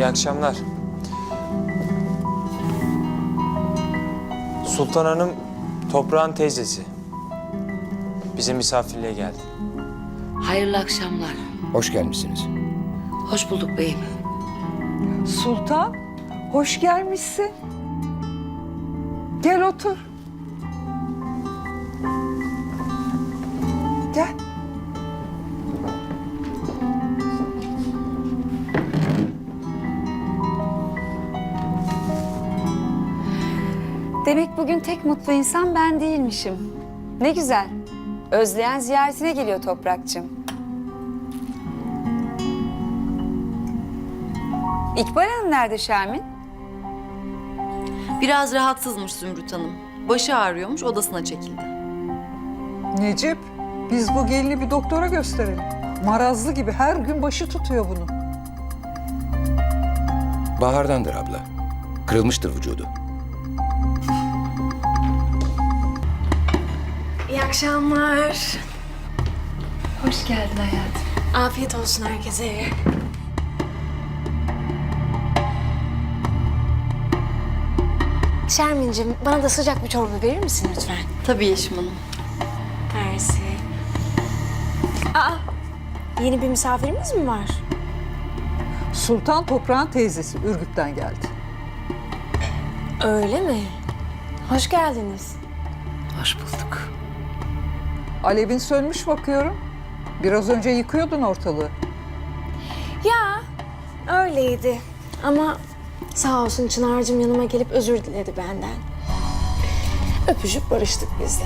İyi akşamlar. Sultan Hanım toprağın teyzesi. Bize misafirliğe geldi. Hayırlı akşamlar. Hoş gelmişsiniz. Hoş bulduk beyim. Sultan, hoş gelmişsin. Gel otur. Demek bugün tek mutlu insan ben değilmişim. Ne güzel. Özleyen ziyaretine geliyor Toprakçım. İkbal Hanım nerede Şermin? Biraz rahatsızmış Zümrüt Hanım. Başı ağrıyormuş, odasına çekildi. Necip, biz bu gelini bir doktora gösterelim. Marazlı gibi her gün başı tutuyor bunu. Bahardandır abla. Kırılmıştır vücudu. Akşamlar. Hoş geldin hayatım. Afiyet olsun herkese. Şermin'cim bana da sıcak bir çorba verir misin lütfen? Tabii Yeşim Hanım. Mersi. Aa, yeni bir misafirimiz mi var? Sultan toprağın teyzesi Ürgüp'ten geldi. Öyle mi? Hoş geldiniz. Hoş bulduk. Alevin sönmüş bakıyorum. Biraz önce yıkıyordun ortalığı. Ya, öyleydi. Ama sağ olsun Çınar'cığım yanıma gelip özür diledi benden. Öpüşüp barıştık biz de.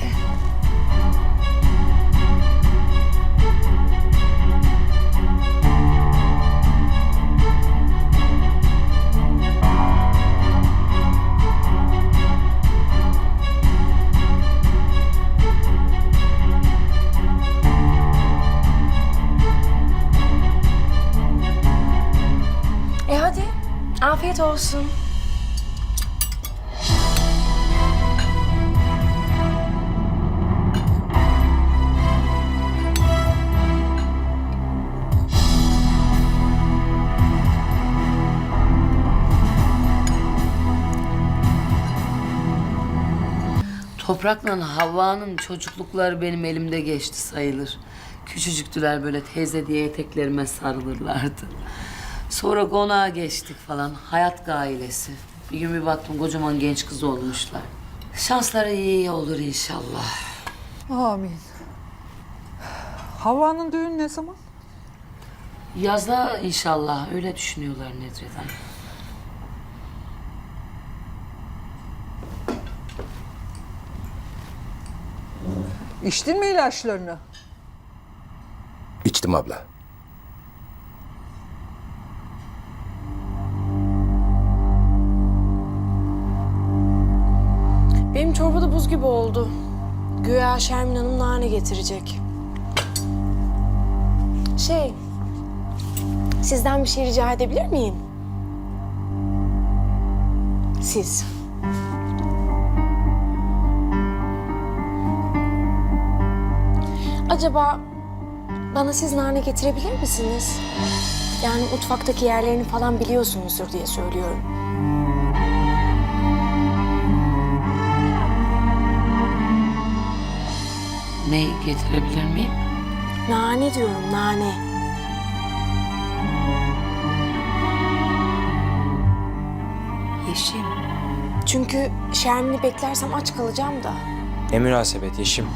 Afiyet olsun. Toprakla Havva'nın çocuklukları benim elimde geçti sayılır. Küçücüktüler böyle teyze diye eteklerime sarılırlardı. Sonra konağa geçtik falan. Hayat gailesi. Bir gün bir baktım kocaman genç kız olmuşlar. Şansları iyi olur inşallah. Amin. Havva'nın düğünü ne zaman? Yazda inşallah öyle düşünüyorlar Nedret'e. İçtin mi ilaçlarını? İçtim abla. Gibi oldu. Güya Şermin Hanım nane getirecek. Şey, sizden bir şey rica edebilir miyim? Siz. Acaba bana siz nane getirebilir misiniz? Yani mutfaktaki yerlerini falan biliyorsunuzdur diye söylüyorum. Ne getirebilir miyim? Nane diyorum, nane. Yeşim. Çünkü Şermin'i beklersem aç kalacağım da. Ne münasebet Yeşim.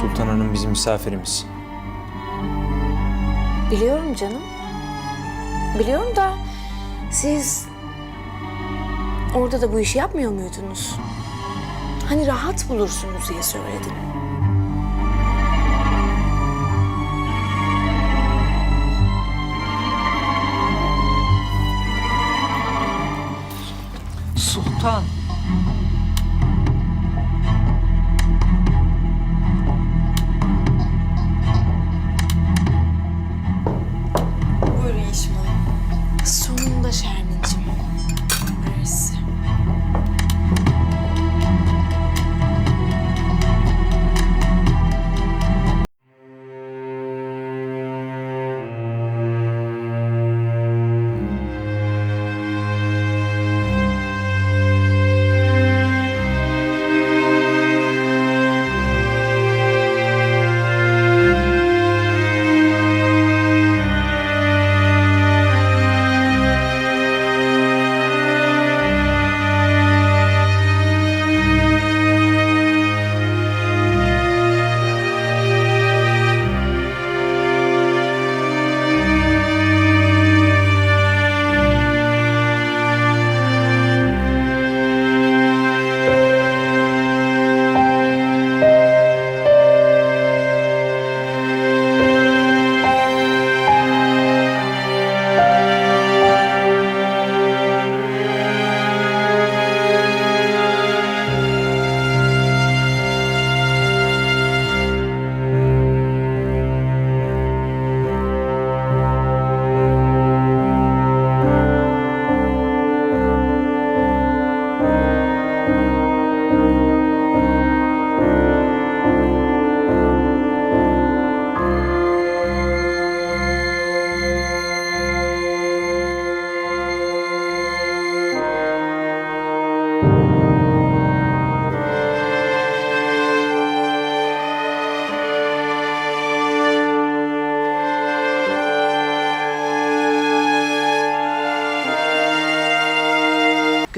Sultan Hanım bizim misafirimiz. Biliyorum canım. Biliyorum da siz orada da bu işi yapmıyor muydunuz? Hani rahat bulursunuz diye söyledim. Sultan.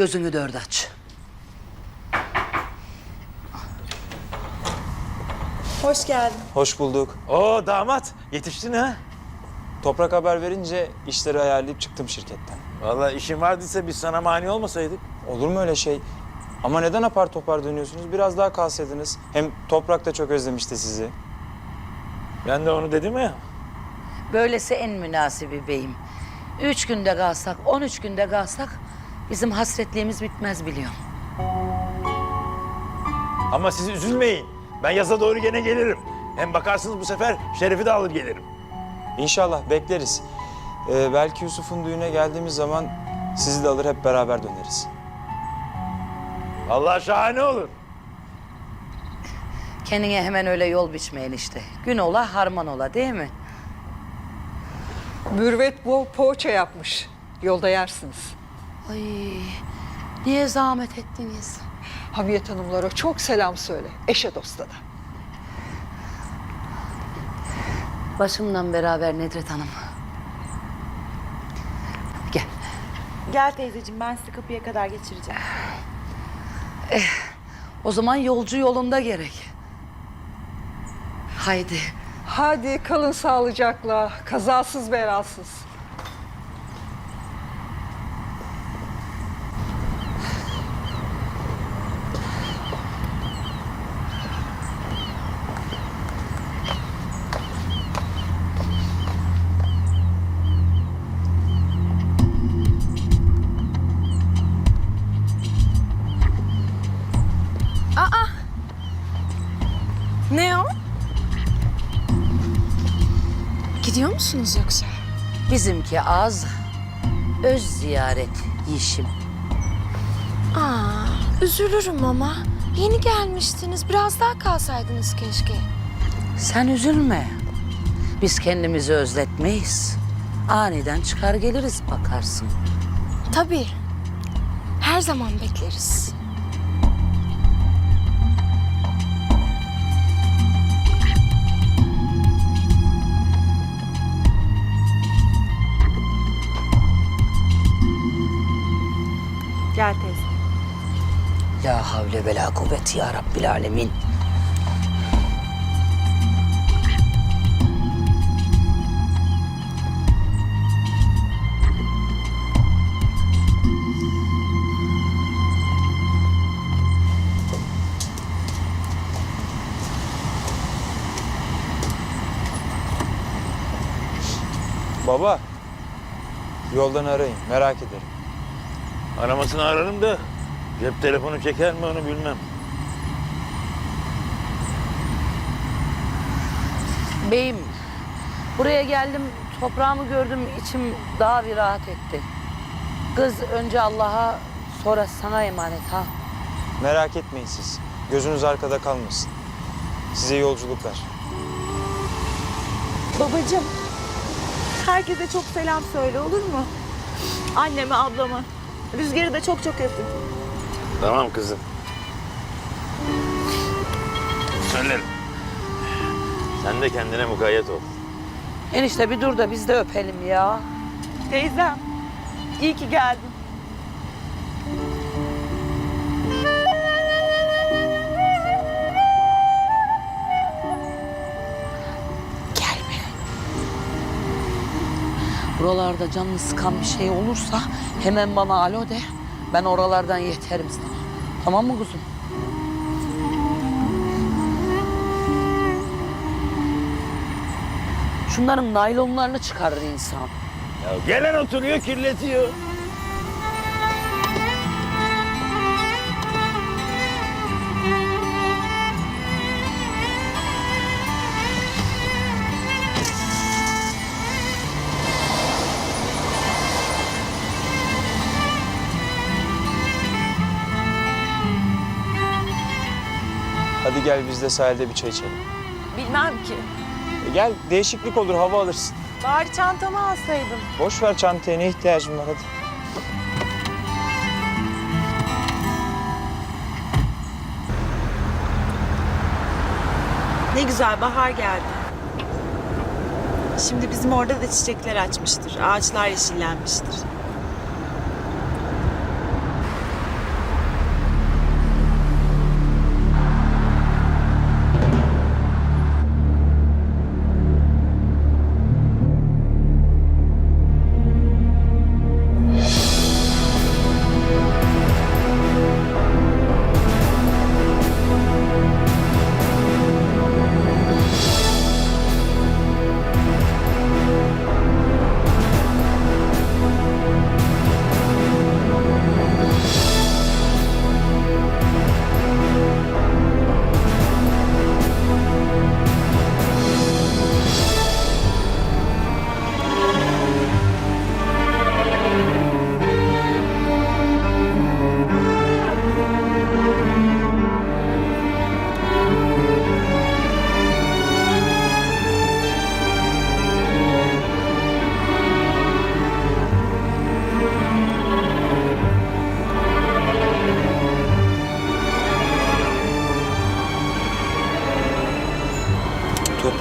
Gözünü dört aç. Hoş geldin. Hoş bulduk. Oo damat yetiştin ha. Toprak haber verince işleri ayarlayıp çıktım şirketten. Vallahi işin vardıysa biz sana mani olmasaydık. Olur mu öyle şey? Ama neden apar topar dönüyorsunuz? Biraz daha kalsaydınız. Hem Toprak da çok özlemişti sizi. Ben de onu dedim ya. Böylesi en münasibi beyim. Üç günde kalsak, on üç günde kalsak bizim hasretliğimiz bitmez biliyorum. Ama siz üzülmeyin. Ben yaza doğru gene gelirim. Hem bakarsınız bu sefer Şeref'i de alır gelirim. İnşallah bekleriz. Ee, belki Yusuf'un düğüne geldiğimiz zaman sizi de alır hep beraber döneriz. Vallahi şahane olur. Kendine hemen öyle yol biçmeyin işte. Gün ola harman ola değil mi? Mürvet bol poğaça yapmış. Yolda yersiniz. Ay niye zahmet ettiniz? Hamiyet Hanımlara çok selam söyle. Eşe dosta da. Başımdan beraber Nedret Hanım. Gel. Gel teyzeciğim ben sizi kapıya kadar geçireceğim. O zaman yolcu yolunda gerek. Haydi. Hadi kalın sağlıcakla. Kazasız belasız. Musunuz yoksa? Bizimki az, öz ziyaret Yeşim. Aa, üzülürüm ama. Yeni gelmiştiniz. Biraz daha kalsaydınız keşke. Sen üzülme. Biz kendimizi özletmeyiz. Aniden çıkar geliriz bakarsın. Tabii. Her zaman bekleriz. Havle ve la kuvveti ya Rabbil alemin. Baba, yoldan arayın. Merak ederim. Aramasını ararım da cep telefonu çeker mi onu bilmem. Beyim, buraya geldim, toprağımı gördüm, içim daha bir rahat etti. Kız önce Allah'a, sonra sana emanet ha. Merak etmeyin siz. Gözünüz arkada kalmasın. Size yolculuklar. Babacığım. Herkese çok selam söyle olur mu? Anneme, ablama. Rüzgar'ı da çok çok öpün. Tamam kızım. Söylerim. Sen de kendine mukayyet ol. Enişte bir dur da biz de öpelim ya. Teyzem. iyi ki geldin. Gelme. Buralarda canını sıkan bir şey olursa hemen bana alo de. Ben oralardan yeterim sana. Tamam mı kuzum? Şunların naylonlarını çıkarır insan. Ya gelen oturuyor kirletiyor. Gel biz de sahilde bir çay içelim. Bilmem ki. E gel değişiklik olur hava alırsın. Bari çantamı alsaydım. Boş ver çantaya ne ihtiyacın var hadi. Ne güzel bahar geldi. Şimdi bizim orada da çiçekler açmıştır. Ağaçlar yeşillenmiştir.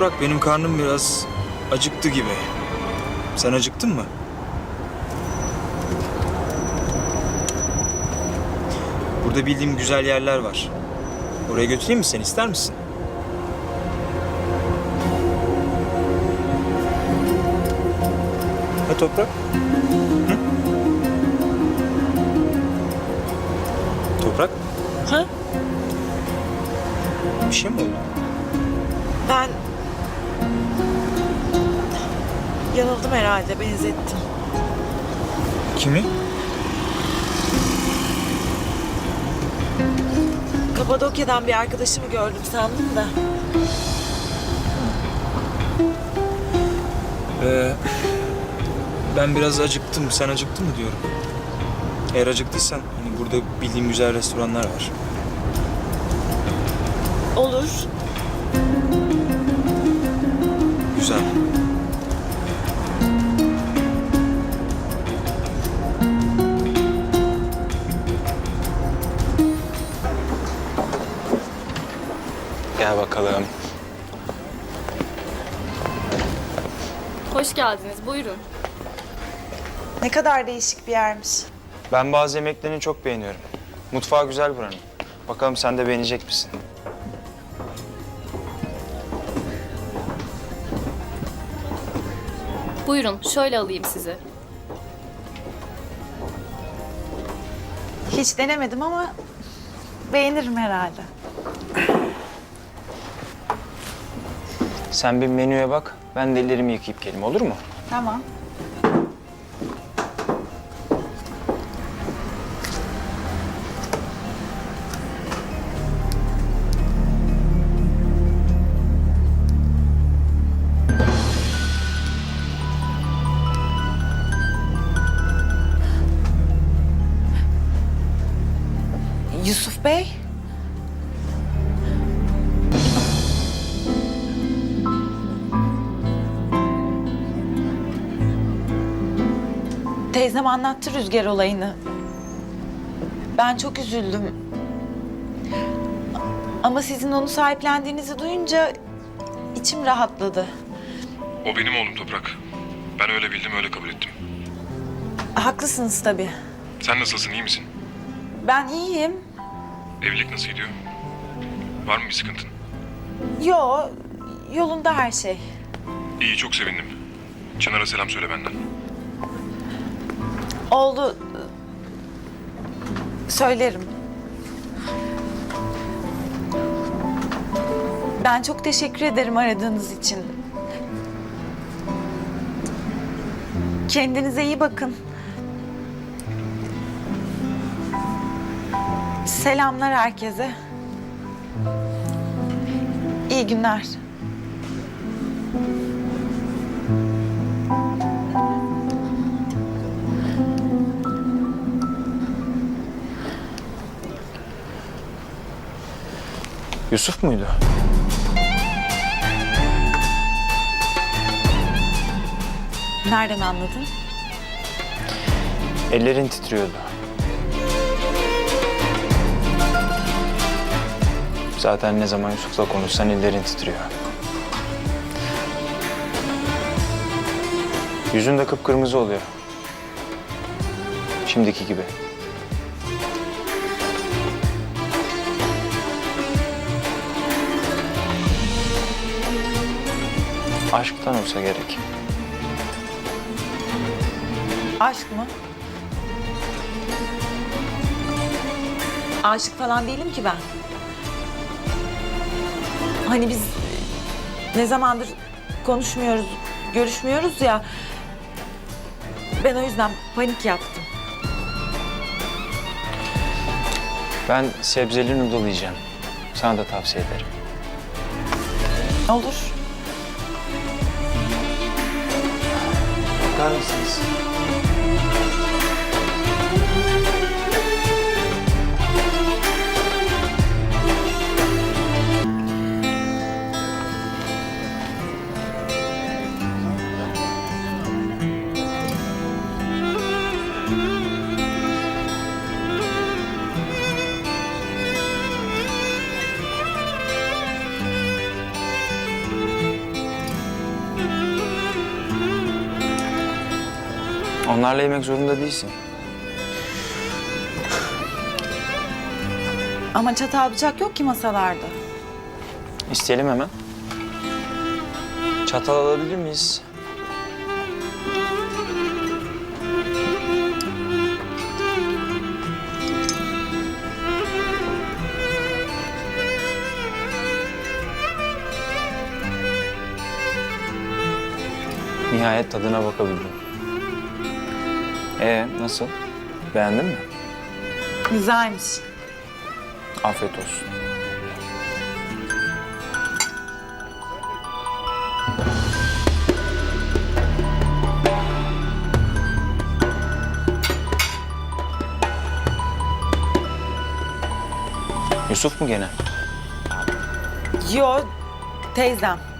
Toprak benim karnım biraz acıktı gibi. Sen acıktın mı? Burada bildiğim güzel yerler var. Oraya götüreyim mi seni ister misin? Ha Toprak? Hı? Toprak? Ha? Bir şey mi oldu? Ben yanıldım herhalde, benzettim. Kimi? Kapadokya'dan bir arkadaşımı gördüm sandım da. Ee, ben biraz acıktım. Sen acıktın mı diyorum. Eğer acıktıysan hani burada bildiğim güzel restoranlar var. Olur. Güzel. Bakalım. Hoş geldiniz. Buyurun. Ne kadar değişik bir yermiş. Ben bazı yemeklerini çok beğeniyorum. Mutfağı güzel buranın. Bakalım sen de beğenecek misin? Buyurun. Şöyle alayım sizi. Hiç denemedim ama beğenirim herhalde. Sen bir menüye bak. Ben de ellerimi yıkayıp geleyim olur mu? Tamam. Teyzem anlattı Rüzgar olayını. Ben çok üzüldüm. Ama sizin onu sahiplendiğinizi duyunca içim rahatladı. O benim oğlum Toprak. Ben öyle bildim öyle kabul ettim. Haklısınız tabii. Sen nasılsın iyi misin? Ben iyiyim. Evlilik nasıl gidiyor? Var mı bir sıkıntın? Yo, yolunda her şey. İyi çok sevindim. Çınar'a selam söyle benden. Oldu. Söylerim. Ben çok teşekkür ederim aradığınız için. Kendinize iyi bakın. Selamlar herkese. İyi günler. Yusuf muydu? Nereden anladın? Ellerin titriyordu. Zaten ne zaman Yusuf'la konuşsan ellerin titriyor. Yüzün de kıpkırmızı oluyor. Şimdiki gibi. Aşktan olsa gerek. Aşk mı? Aşık falan değilim ki ben. Hani biz ne zamandır konuşmuyoruz, görüşmüyoruz ya. Ben o yüzden panik yaptım. Ben sebzeli noodle yiyeceğim. Sana da tavsiye ederim. Olur. Carlos Santos. Onlarla yemek zorunda değilsin. Ama çatal bıçak yok ki masalarda. İsteyelim hemen. Çatal alabilir miyiz? Nihayet tadına bakabildim. Ee nasıl? Beğendin mi? Güzelmiş. Afiyet olsun. Yusuf mu gene? Yo, teyzem.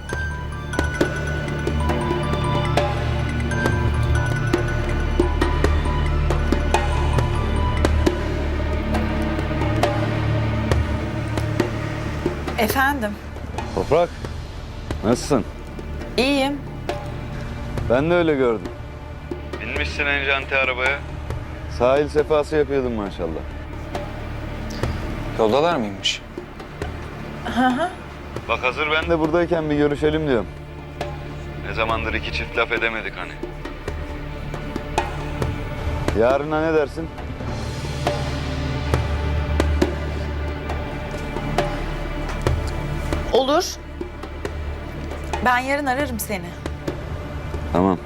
Efendim, Toprak, nasılsın? iyiyim. Ben de öyle gördüm. Binmişsin enjanti arabaya. Sahil sefası yapıyordun maşallah. Yoldalar mıymış? Bak hazır ben de buradayken bir görüşelim diyorum. Ne zamandır iki çift laf edemedik hani. Yarına ne dersin? Olur. Ben yarın ararım seni. Tamam.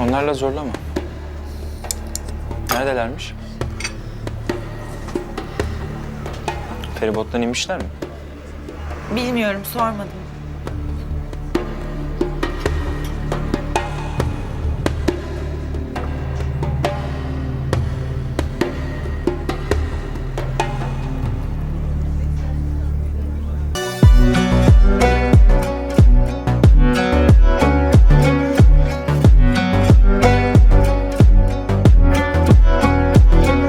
Onlarla zorlama. Neredelermiş? Feribottan inmişler mi? Bilmiyorum, sormadım.